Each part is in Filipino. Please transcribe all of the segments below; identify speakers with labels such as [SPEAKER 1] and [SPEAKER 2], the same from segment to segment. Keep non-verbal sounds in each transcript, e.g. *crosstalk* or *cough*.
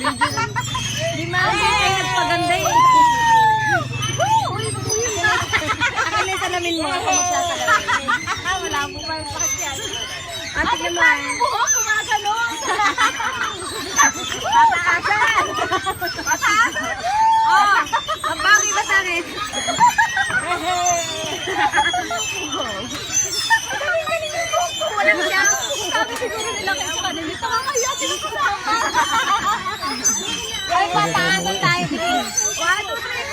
[SPEAKER 1] Lima ay
[SPEAKER 2] nagpaganda eh. Akin na salamin mo ako magsasalamin.
[SPEAKER 1] Wala mo ba yung bakit yan? Ate naman. Ano Nakakaya sila kasama.
[SPEAKER 2] Ay, pataasan tayo. One, two, three,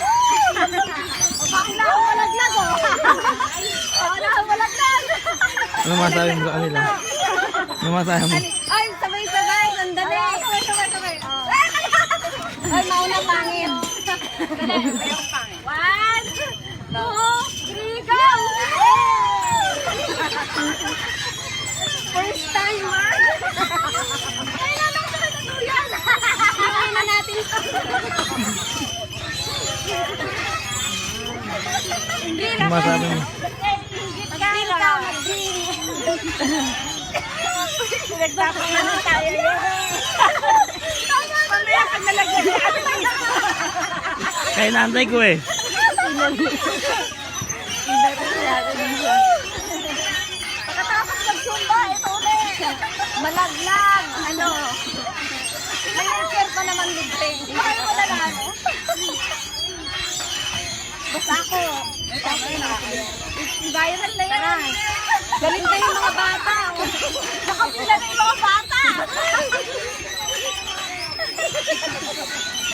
[SPEAKER 1] Bakla ako walaglag, oh. Bakla walaglag.
[SPEAKER 3] Ano masabi mo sa kanila? Ano masabi mo?
[SPEAKER 2] Ay, sabay-sabay. Sandali.
[SPEAKER 1] Sabay, sabay, sabay.
[SPEAKER 2] Ay, mauna pangit.
[SPEAKER 1] One, two, three, go!
[SPEAKER 3] Masabi.
[SPEAKER 1] Nagpapangalan tayo. Mamaya pag nalagyan.
[SPEAKER 3] Kaya naantay ko eh.
[SPEAKER 1] Pagkatapos mag-zumba, ito ulit.
[SPEAKER 2] Malaglag. Ano? May Basta ako. Viral na yan. Galing kayo mga bata.
[SPEAKER 1] Nakapila na yung mga bata. *laughs*